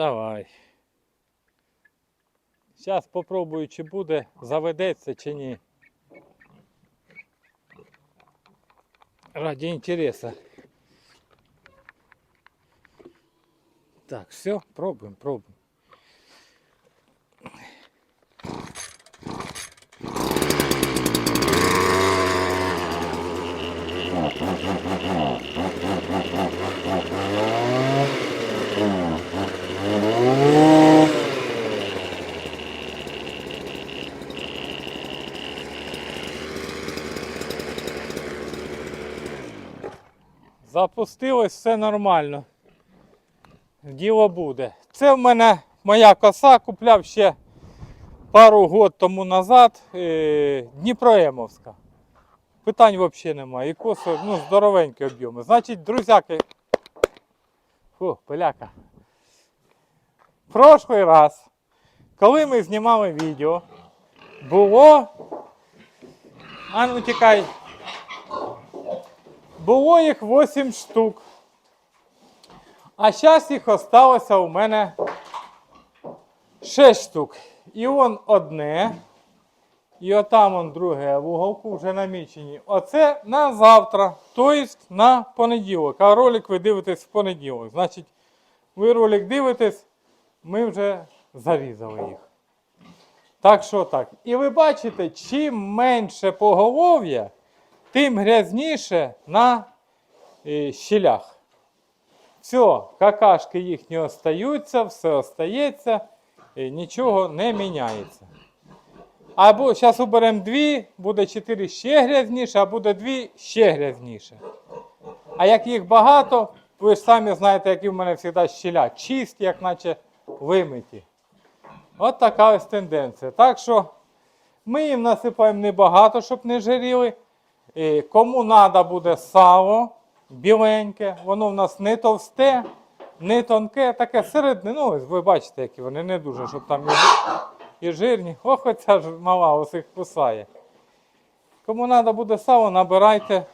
Давай. Зараз попробую, чи буде, заведеться чи ні. Ради интереса. Так, все, пробуем, пробуем. Запустилось все нормально. Діло буде. Це в мене моя коса, купляв ще пару год тому назад. Е, Дніпроемовська. Питань взагалі немає. І коси, ну, здоровенькі об'єми. Значить, друзяки. Фу, пиляка. Прошлий раз, коли ми знімали відео, було. А ну тікай. Було їх 8 штук. А зараз їх осталося у мене 6 штук. І он одне. І отам он друге в уголку вже намічені. Оце на завтра, тобто на понеділок. А ролик ви дивитесь в понеділок. Значить, ви ролик дивитесь, ми вже зарізали їх. Так що так. І ви бачите, чим менше поголов'я, тим грязніше на е, щілях. Все, какашки їхні остаються, все остається, і нічого не міняється. Або зараз уберемо дві, буде 4 ще грязніше, а буде дві ще грязніше. А як їх багато, ви ж самі знаєте, які в мене завжди щіля. Чисті, як наче вимиті. От така ось тенденція. Так що ми їм насипаємо небагато, щоб не жиріли. І кому треба буде сало біленьке, воно в нас не товсте, не тонке, таке середне. Ну, ось ви бачите, які вони не дуже, щоб там і, жир- і жирні. Ох, оця ж мала усіх кусає. Кому треба буде сало, набирайте,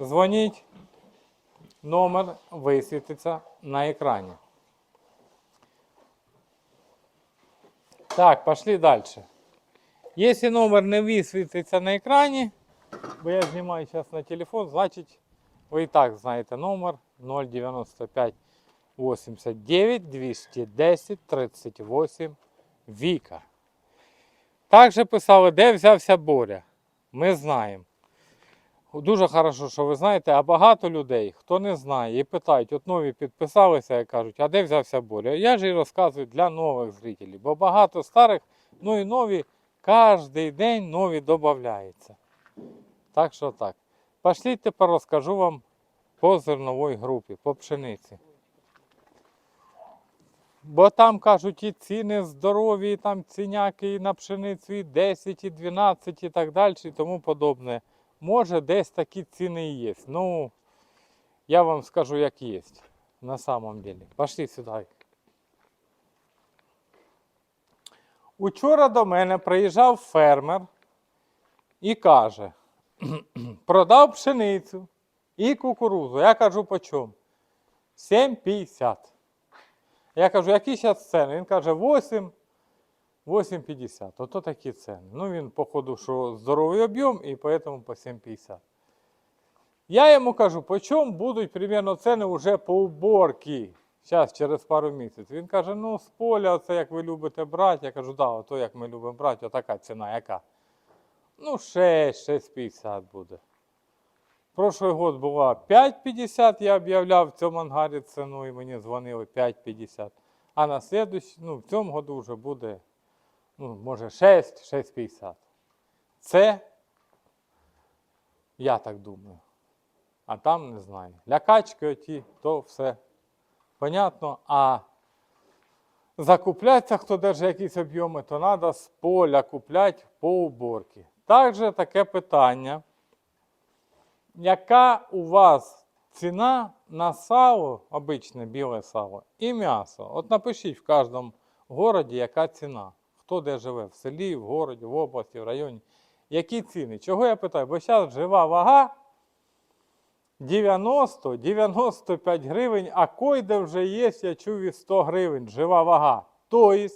дзвоніть. Номер висвітиться на екрані. Так, пошли далі. Якщо номер не висвітиться на екрані, бо я знімаю зараз на телефон, значить ви і так знаєте номер 095 89 210 38 Віка. Також писали, де взявся Боря. Ми знаємо. Дуже хорошо, що ви знаєте, а багато людей, хто не знає, і питають, от нові підписалися і кажуть, а де взявся Боря? Я ж і розказую для нових зрителів, бо багато старих, ну і нові, кожен день нові додаються. Так що так. Пошліть тепер розкажу вам по зерновій групі, по пшениці. Бо там кажуть, і ціни здорові, і там ціняки і на пшеницю, і 10, і 12, і так далі, і тому подобне. Може, десь такі ціни і є. Ну, я вам скажу, як є. На самом деле. Пошли сюди. Учора до мене приїжджав фермер і каже, продав пшеницю і кукурузу. Я кажу, по чому? 7,50. Я кажу, які зараз ціни? Він каже, 8, 8,50. Ото такі ціни. Ну, він, походу, що здоровий об'єм і поэтому по 7,50. Я йому кажу, по чому будуть примерно ціни вже по уборці. Зараз, через пару місяців. Він каже, ну, з поля, це як ви любите брати. Я кажу, да, ото як ми любимо брати, отака ціна, яка? Ну, 6, 6,50 буде. Прошлий год була 5,50, я об'являв в цьому ангарі ціну і мені дзвонили 5,50. А на слідуючий, ну, в цьому году вже буде, ну, може 6, 6,50. Це, я так думаю. А там не знаю. Лякачки оті, то все понятно. А закуплятися, хто держить якісь об'єми, то треба з поля купляти по уборці. Також таке питання. Яка у вас ціна на сало, обичне біле сало, і м'ясо? От напишіть в кожному городі, яка ціна. Хто де живе, в селі, в городі, в області, в районі. Які ціни? Чого я питаю? Бо зараз жива вага 90-95 гривень, а койде вже є, я чув і 100 гривень, жива вага. Тобто,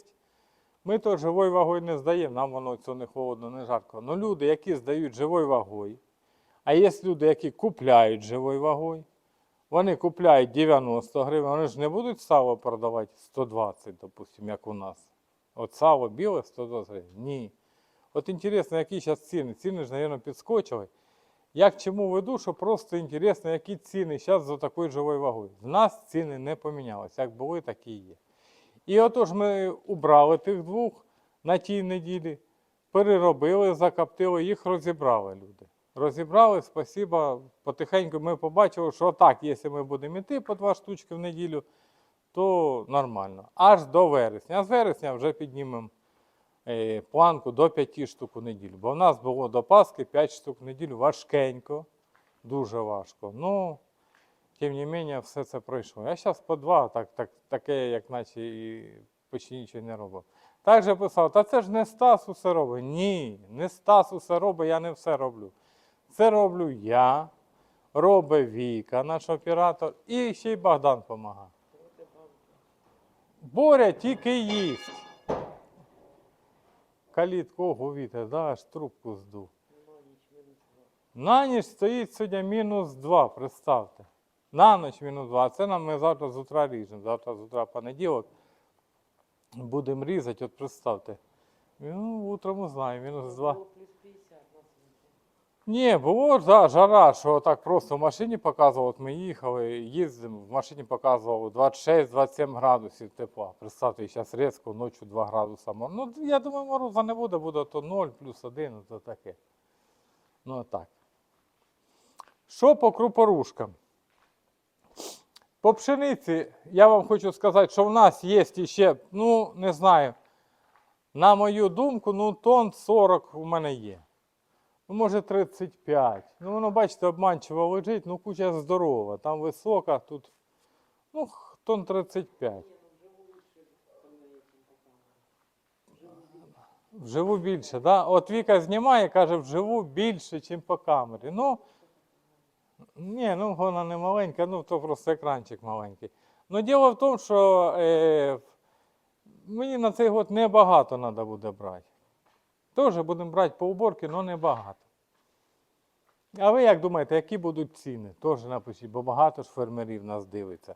ми то живою вагою не здаємо, нам воно цього не холодно, не жарко. Ну люди, які здають живою вагою, а є люди, які купляють живою вагою, вони купляють 90 гривень, вони ж не будуть сало продавати 120, допустимо, як у нас. От сало біле 120 гривень. Ні. От інтересно, які зараз ціни. Ціни ж, мабуть, підскочили. Я к чому веду, що просто інтересно, які ціни зараз за такою живою вагою. В нас ціни не помінялися. Як були, так і є. І отож ми убрали тих двох на тій неділі, переробили, закоптили, їх розібрали люди. Розібрали, спасіба. Потихеньку ми побачили, що так, якщо ми будемо йти по два штучки в неділю, то нормально. Аж до вересня. А з вересня вже піднімемо е, планку до 5 штук у неділю. Бо в нас було до Пасхи 5 штук в неділю важкенько, дуже важко. Ну, тим не менше, все це пройшло. Я зараз по два, так, так, таке, як наче і почти нічого не робив. Так же писав, та це ж не Стас усе робить. Ні, не Стас усе робить, я не все роблю. Це роблю я, робить Віка, наш оператор, і ще й Богдан допомагає. Боря тільки їсть. Калітку говіте, да, аж трубку здув. На ніч стоїть сьогодні мінус 2, представте. На ніч мінус 2. Це нам ми завтра з утра ріжемо. Завтра з утра понеділок будемо різати, от представте. Ну, утром узнаю, мінус 2. Було плюс 50 на сонці. Ні, було да, жара, що так просто в машині показував, от ми їхали, їздимо, в машині показувало 26-27 градусів тепла. Представте, зараз різко ночі 2 градуса. Ну, я думаю, мороза не буде, буде то 0 плюс 1, ну, то таке. Ну так. Що по крупорушкам? По пшениці я вам хочу сказати, що в нас є ще, ну, не знаю, на мою думку, ну, тонн 40 у мене є. Ну, може 35. Ну, воно, бачите, обманчиво лежить, ну куча здорова. Там висока, тут, ну, тонн 35. Вживу більше, да? От Віка знімає, каже, вживу більше, ніж по камері. Ну, ні, ну вона не маленька, ну то просто екранчик маленький. Ну, діло в тому, що е, мені на цей год небагато треба буде брати. Теж будемо брати по уборці, але небагато. А ви як думаєте, які будуть ціни? Теж напишіть, бо багато ж фермерів нас дивиться.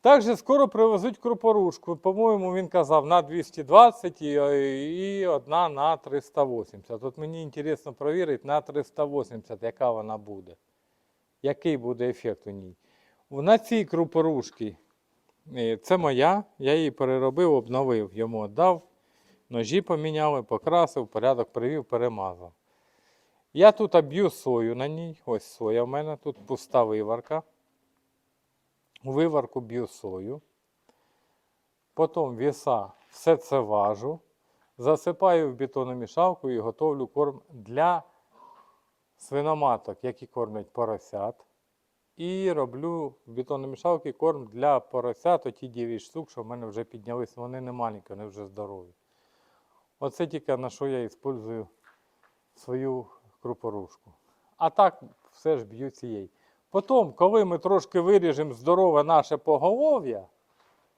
Також скоро привезуть крупорушку. По-моєму, він казав на 220 і, і одна на 380. От мені інтересно перевірити на 380, яка вона буде. Який буде ефект у ній. На цій крупорушці, е, це моя, я її переробив, обновив, йому віддав. Ножі поміняли, покрасив, порядок привів, перемазав. Я тут б'ю сою на ній. Ось соя в мене, тут пуста виварка. У виварку б'ю сою. Потім віса, все це важу. Засипаю в бетономішалку і готовлю корм для свиноматок, які кормлять поросят. І роблю в бетономішалці корм для поросят, оті 9 штук, що в мене вже піднялись. Вони не маленькі, вони вже здорові. Оце тільки на що я використовую свою крупорушку. А так все ж б'ю цієї. Потім, коли ми трошки виріжемо здорове наше поголов'я,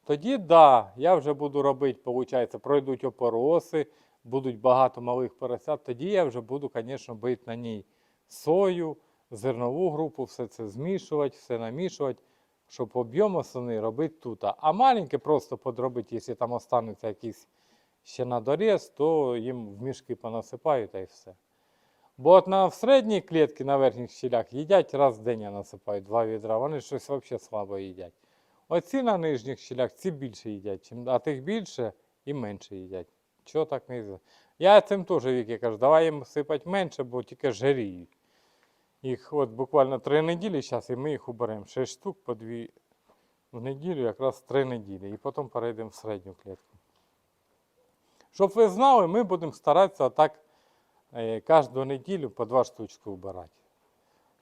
тоді да, я вже буду робити, виходить, пройдуть опороси, будуть багато малих поросят, тоді я вже буду, звісно, бити на ній сою, зернову групу, все це змішувати, все намішувати, щоб об'єм основний робити тут. А маленьке просто подробити, якщо там останеться якийсь ще на доріз, то їм в мішки понасипаю та й все. Бо от на середній клітці на верхніх щелях їдять раз в день я насипаю два відра, вони щось взагалі слабо їдять. Оці на нижніх щелях ці більше їдять, а тих більше і менше їдять. Чого так не їздить? Я цим теж віки кажу, давай їм сипати менше, бо тільки жаріють. Їх от буквально три неділі зараз, і ми їх уберемо. Шість штук по дві в неділю, якраз три неділі. І потім перейдемо в середню клітку. Щоб ви знали, ми будемо старатися отак е, кожну неділю по два штучки вбирати.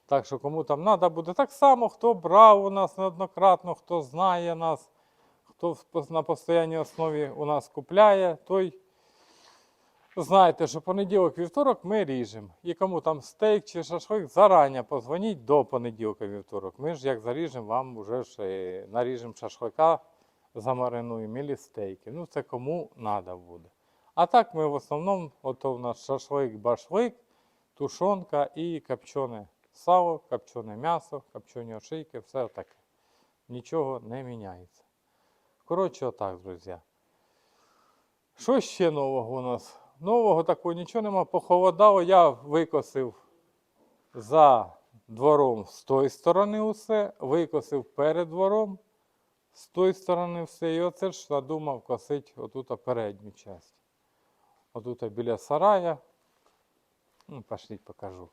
Так що кому там треба буде, так само, хто брав у нас неоднократно, хто знає нас, хто на постійній основі у нас купляє, той Знаєте, що понеділок, вівторок ми ріжемо. І кому там стейк чи шашлик, зарані позвоніть до понеділка вівторок. Ми ж як заріжемо, вам вже ж наріжемо шашлика, замаринуємо і стейки. Ну, це кому треба буде. А так ми в основному, ото у нас шашлик, башлик, тушонка і копчене сало, копчене м'ясо, копчені ошийки, все таке. Нічого не міняється. Коротше, отак, друзі. Що ще нового у нас? Нового такого нічого нема. Похолодало, я викосив за двором з тої сторони усе, викосив перед двором з тої сторони все. І оце ж надумав косити отут передню частину. Отут біля сарая. Ну, пошліть покажу.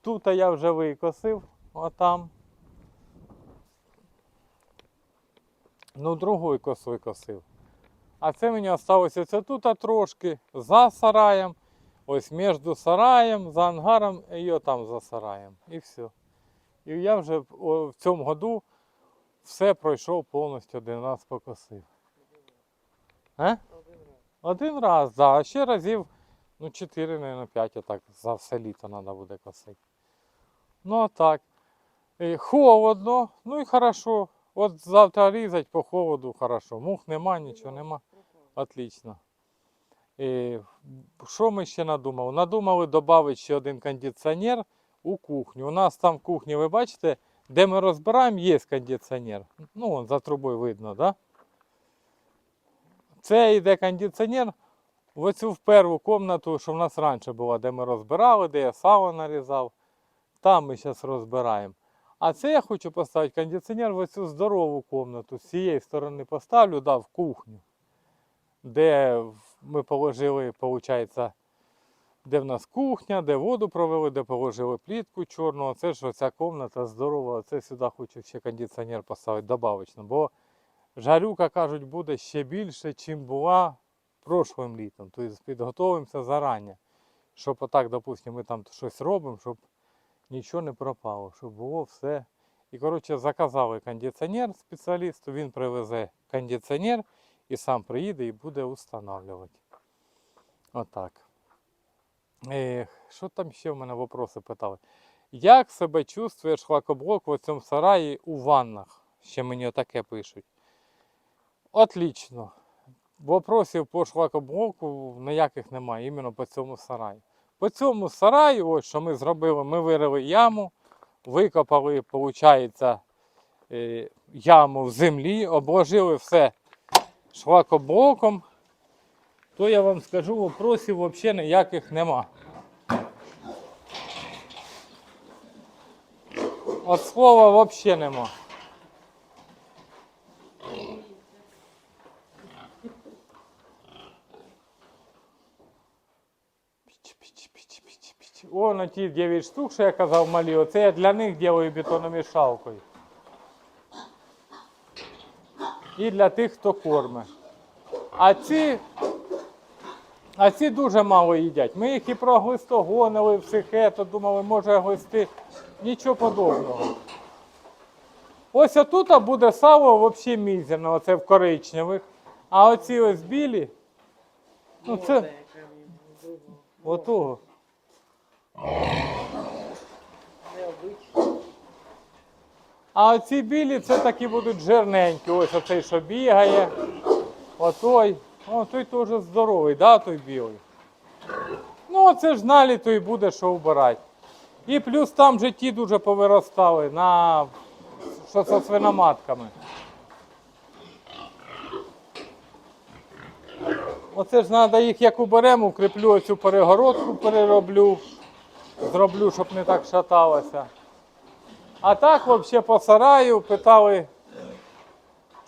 Тут я вже викосив, отам. Ну, другий кос викосив. А це мені залишилося це тут трошки за сараєм, ось між сараєм, за ангаром і отам за сараєм. І все. І я вже в- цьому году все пройшов повністю один раз покосив. А? Один раз, да. А ще разів, ну, 4, мабуть, 5 отак за все літо треба буде косити. Ну а так. І холодно, ну і хорошо. От завтра різать по холоду хорошо. Мух нема, нічого нема. Отлично. І, що ми ще надумали? Надумали додати ще один кондиціонер у кухню. У нас там в кухні, ви бачите, де ми розбираємо, є кондиціонер. Ну, вон за трубою видно, да? Це йде кондиціонер в оцю в першу кімнату, що в нас раніше була, де ми розбирали, де я сало нарізав. Там ми зараз розбираємо. А це я хочу поставити кондиціонер в оцю здорову кімнату. З цієї сторони поставлю, да, в кухню, де ми положили, виходить, де в нас кухня, де воду провели, де положили плітку чорну. Це ж оця кімната здорова. Це сюди хочу ще кондиціонер поставити добавочно. Бо жарюка, кажуть, буде ще більше, чим була прошлим літом. Тобто підготовимося зарані. Щоб отак, допустимо, ми там щось робимо, щоб нічого не пропало, щоб було все. І, коротше, заказали кондиціонер спеціалісту, він привезе кондиціонер і сам приїде і буде встановлювати. Отак. Ех, що там ще в мене вопроси питали? Як себе чувствує шлакоблок в цьому сараї у ваннах? Ще мені таке пишуть. Отлично. Вопросів по шлакоблоку ніяких немає, іменно по цьому сараї. По цьому сараю, ось що ми зробили, ми вирили яму, викопали, виходить, е, яму в землі, обложили все шлакоблоком, то я вам скажу, вопросів взагалі ніяких нема. От слова взагалі нема. О, на ті 9 штук, що я казав малі, оце я для них роблю бетономішалкою. І для тих, хто корме. А ці, а ці дуже мало їдять. Ми їх і проглистогонили, всіх ето, думали, може глисти. Нічого подобного. Ось отут буде сало взагалі мізерне, оце в коричневих. А оці ось білі. Ну це. Отого. А оці білі це такі будуть жирненькі. Ось оцей, що бігає. Отой. О, той теж здоровий, да, той білий. Ну, це ж наліто і буде що вбирати. І плюс там же ті дуже повиростали на що зі свиноматками. Оце ж треба їх як уберемо, укріплю оцю перегородку, перероблю, зроблю, щоб не так шаталося. А так взагалі по сараю питали,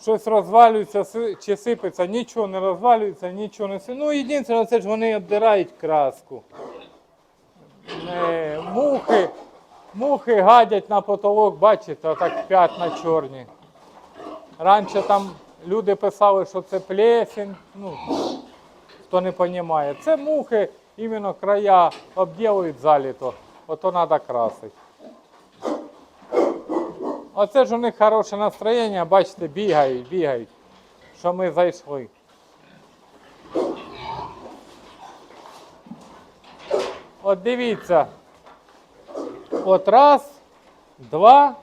щось розвалюється чи сипеться, нічого не розвалюється, нічого не сипеться. Ну, єдине, це ж вони обдирають краску. Е, мухи, мухи гадять на потолок, бачите, отак п'ятна чорні. Раніше там люди писали, що це плесень. Ну, хто не розуміє. Це мухи, іменно края обділують заліто. Ото треба красити. Оце ж у них хороше настроєння, бачите, бігають, бігають, що ми зайшли. От дивіться. От раз, два,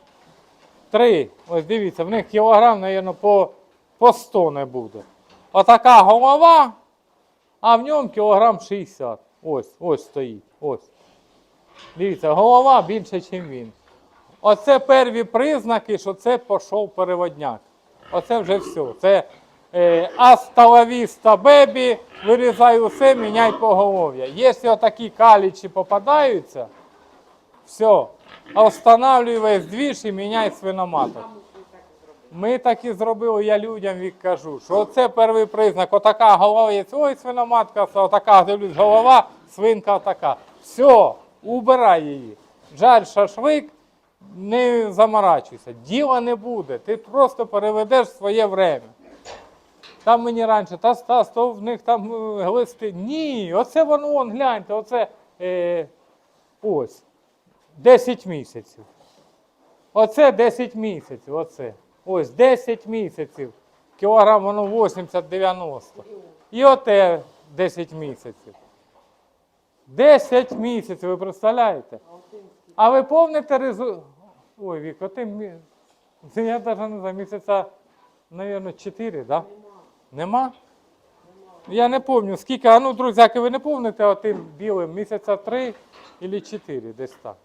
три. Ось дивіться, в них кілограм, мабуть, по, по 100 не буде. Отака голова, а в ньому кілограм 60. Ось, ось стоїть. Ось. Дивіться, голова більше, ніж він. Оце перві признаки, що це пішов переводняк. Оце вже все. Це е, асталавіста бебі, вирізай усе, міняй поголов'я. Якщо такі калічі попадаються, все, останавлюй весь двіж і міняй свиноматок. Ми так і зробили, я людям кажу, що це перший признак. Отака голова є, ой, свиноматка, отака, голова, свинка така. Все, убирай її. Жаль шашлик, не заморачуйся. Діла не буде. Ти просто переведеш своє время. Там мені раніше, та Стас, то в них там е, глисти. Ні, оце воно, вон, гляньте, оце е, ось. 10 місяців. Оце 10 місяців. Оце. Ось 10 місяців. Кілограм воно 80-90. І оте 10 місяців. 10 місяців, ви представляєте? А ви помните результат? Ой, Вік, оте мі... Я навіть не знаю, місяця, мабуть, 4, так? Да? Нема? Я не пам'ятаю, скільки, а ну, друзяки, ви не пам'ятаєте отим білим місяця 3 або 4, десь так.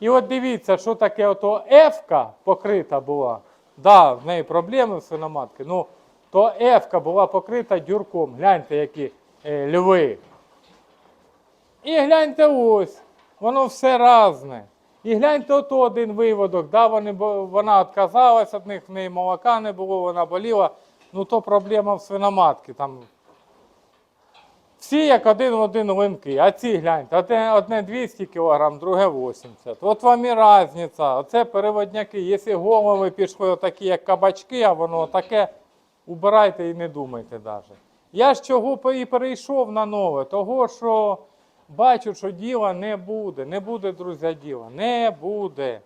І от дивіться, що таке ото F покрита була. Да, в неї проблеми в свиноматки. Ну, то F була покрита дюрком. Гляньте, які е, льви. І гляньте ось, воно все разне. І гляньте ото один виводок, да, вони, вона відказалась від них, в неї молока не було, вона боліла. Ну то проблема в свиноматки. Там. Всі як один в один линки, а ці гляньте, одне, одне 200 кг, друге 80. От вам і різниця. Оце переводняки. Якщо голови пішли такі, як кабачки, а воно таке, убирайте і не думайте навіть. Я ж чого і перейшов на нове, того що бачу, що діла не буде. Не буде, друзі, діла. Не буде.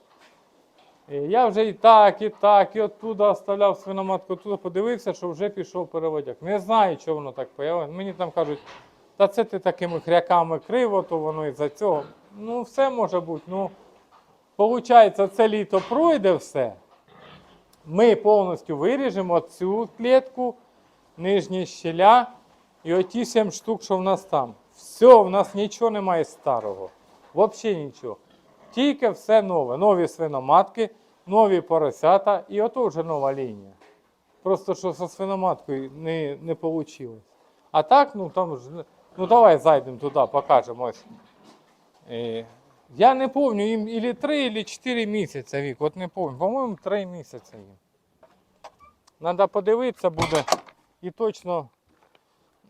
Е, Я вже і так, і так, і оттуда оставляв свиноматку, туди подивився, що вже пішов переводяк. Не знаю, чого воно так появилось. Мені там кажуть, та це ти такими хряками криво, то воно із-за цього. Ну, все може бути. Ну, Получається, це літо пройде все. Ми повністю виріжемо цю клітку, нижні щеля і оті 7 штук, що в нас там. Все, в нас нічого немає старого. Взагалі нічого. Тільки все нове. Нові свиноматки, нові поросята і ото вже нова лінія. Просто що зі свиноматкою не, не вийшло. А так, ну там ж. Ну давай зайдемо туди, покажемо. Е, я не пам'ятаю, їм ілі 3, ілі 4 місяці вік. От не пам'ятаю. По-моєму, 3 місяці їм. Треба подивитися буде і точно,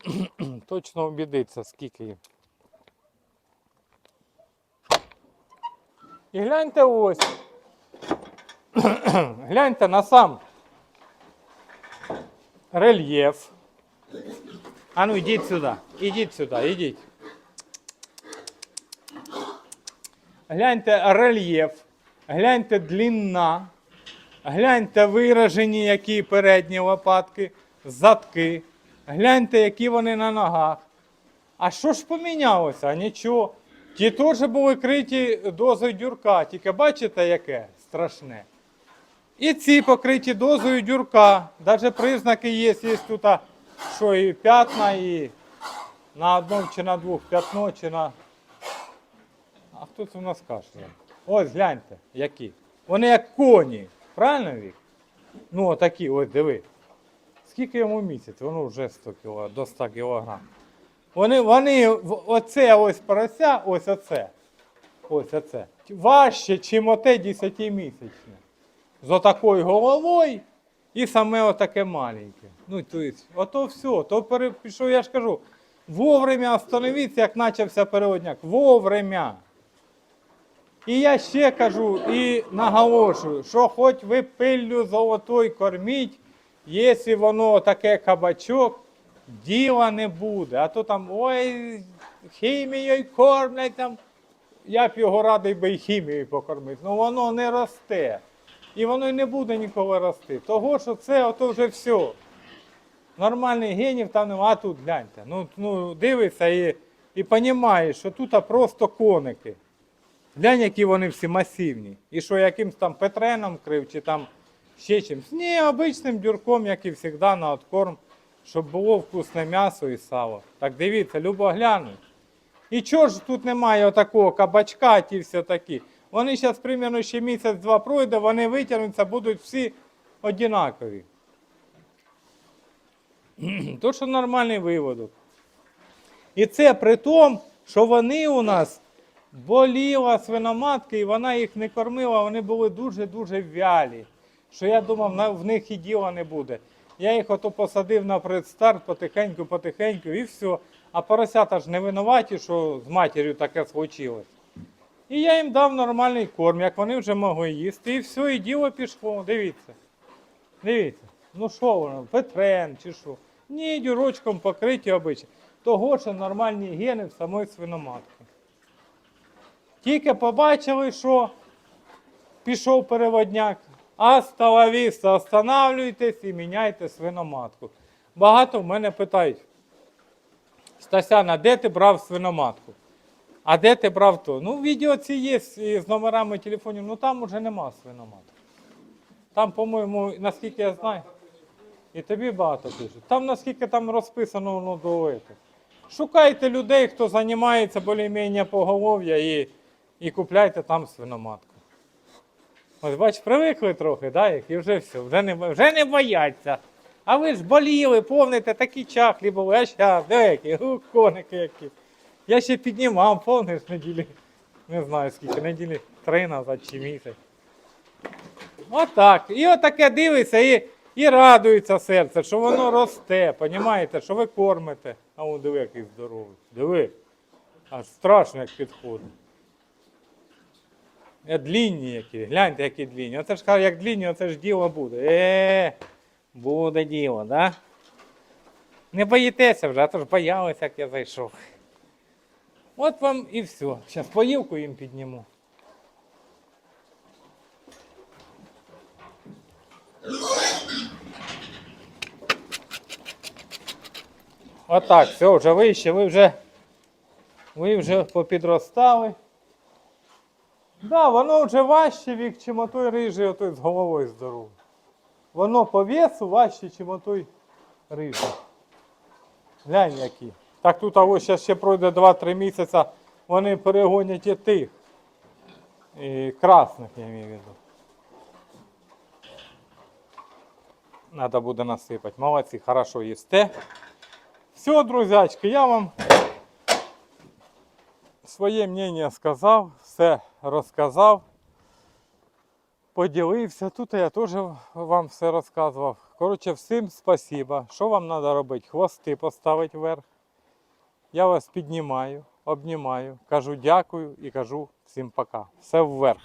точно убідитися, скільки їм. І гляньте ось. гляньте на сам рельєф. А ну йдіть сюди. Ідіть сюди, ідіть. Гляньте рельєф, гляньте длина, гляньте виражені, які передні лопатки, задки. Гляньте, які вони на ногах. А що ж помінялося? Нічого. Ті теж були криті дозою дюрка, тільки бачите, яке страшне. І ці покриті дозою дюрка. Навіть признаки є, є тут, що і п'ятна, і на одному чи на двох п'ятно, чи на. А хто це у нас кашляє? Ось гляньте, які. Вони як коні. Правильно Вік? Ну, отакі, ось диви. Скільки йому місяць? Воно вже 100 кг, до 100 кг. Вони, вони, оце ось порося, ось оце. Ось оце. Важче, чим оте 10-місячне. З отакою головою і саме отаке маленьке. Ну, то есть, ото все, то пере, я ж кажу, вовремя остановіться, як почався переводняк. Вовремя. І я ще кажу і наголошую, що хоч ви пиллю золотой корміть, якщо воно таке кабачок, діла не буде. А то там ой, хімією кормлять там. Я б його радий би і хімією покормити. Ну воно не росте. І воно й не буде ніколи рости. Того, що це ото вже все. Нормальних генів там нема, а тут гляньте. Ну, ну дивиться і і розумієш, що тут просто коники. Глянь, які вони всі масивні. І що якимсь там петреном крив чи там ще чимось. Ні, обичним дюрком, як і завжди, на откорм, щоб було вкусне м'ясо і сало. Так дивіться, любо глянуть. І чого ж тут немає отакого кабачка, ті все такі. Вони зараз примерно ще місяць-два пройде, вони витягнуться, будуть всі однакові. То, що нормальний виводок. І це при тому, що вони у нас боліла свиноматка, і вона їх не кормила, вони були дуже-дуже вялі. Що я думав, в них і діла не буде. Я їх ото посадив на предстарт потихеньку, потихеньку, і все. А поросята ж не винуваті, що з матір'ю таке случилось. І я їм дав нормальний корм, як вони вже могли їсти, і все, і діло пішло. Дивіться. Дивіться. Ну що воно, петрен чи що? Ні, дюрочком покриті обичай. Того, що нормальні гени в самої свиноматки. Тільки побачили, що пішов переводняк. Асталавіста, останавлюйтесь і міняйте свиноматку. Багато в мене питають. Стасяна, де ти брав свиноматку? А де ти брав то? Ну, відео ці є з номерами телефонів, ну там уже нема свиноматки. Там, по-моєму, наскільки я знаю, і тобі багато пишуть. Там наскільки там розписано воно этого. Шукайте людей, хто займається більш-менш поголов'я і, і купляйте там свиноматку. Ось бач, привикли трохи, да, і вже все, вже не, вже не бояться. А ви ж боліли, помните, такі чахлі були, а щас, деякі, коники які. Я ще піднімав, помниш, неділі, не знаю скільки, неділі три назад чи місяць. Отак. І отаке дивиться і, і радується серце, що воно росте, понімаєте, що ви кормите. А он диви, який здоровий. Диви. Аж страшно, як підходить. Е, Длінні які, гляньте, які длінні. Оце ж кажу, як длінні, оце ж діло буде. Е, буде діло, да? Не боїтеся вже, а то ж боялися, як я зайшов. От вам і все. Зараз поївку їм підніму. Отак, все, вже вище, ви вже, ви вже попідростали. Да, воно вже важче вік, чим отой рижий, отой з головою здоровий. Воно по весу важче, чим отой рижий. Глянь які. Так тут ось ще пройде 2-3 місяці, вони перегонять і тих. І красних, я маю в виду. Надо буде насипати. Молодці, хорошо їсте. Все, друзячки, я вам своє мнення сказав, все розказав, поділився. Тут я теж вам все розказував. Коротше, всім спасибо. Що вам треба робити? Хвости поставити вверх. Я вас піднімаю, обнімаю, кажу дякую і кажу всім пока. Все вверх.